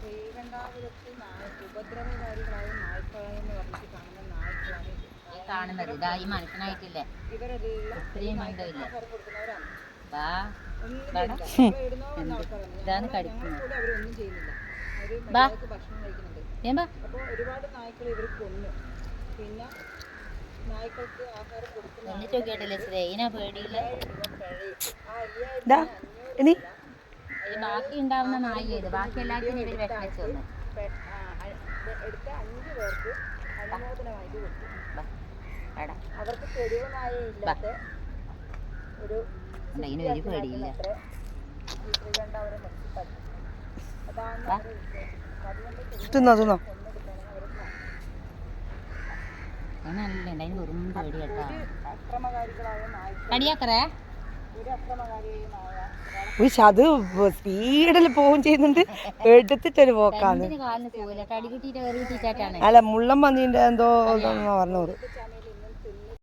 ശ്രീകണ്ഠാപുരത്ത് നായ ഉപദ്രവകാരികളായ നായ്ക്കളെന്ന് പറഞ്ഞിട്ട് കാണുന്ന നായ്ക്കളാണ് കാണുന്നത്. ഇതാ ഈ മനുഷ്യനായിട്ടില്ലേ? ഇവരെല്ലാം ഇത്രയും എന്ന ആൾക്കാരാണ്. ഇതാണ് കടിക്കുന്നത്. ഒരുപാട് നായ്ക്കൾ ഇവർ കൊന്നു. പിന്നെ നായ്ക്കൾക്ക് ആഹാരം കൊടുക്കുന്ന പേടിയില്ല? ഇനി? ബാക്കി ഉണ്ടാവുന്ന നായി ഇത്. ബാക്കി എല്ലാത്തിനും ഇവർ വിഷം വന്നു. പെ- ആ, അ- ഇത് എടുത്ത അഞ്ച് പേർക്ക് അനുമോദനമായിട്ട് കൊടുത്തു ബാ, എടാ അവർക്ക് തെരുവ് നായ ഇല്ലാത്ത ഒരു പേടിയില്ല അത്ര അവരെ അതാണ് തിന്നോ തിന്നോ ഒരു അക്രമകാരിയായ നായ ഉയ്യ് അത് സ്പീഡിൽ പോവും ചെയ്യുന്നുണ്ട്. എടുത്തിട്ടൊരു പോക്കാണ്. അല്ല മുള്ളം പന്നീന്റെ എന്തോ ചാടി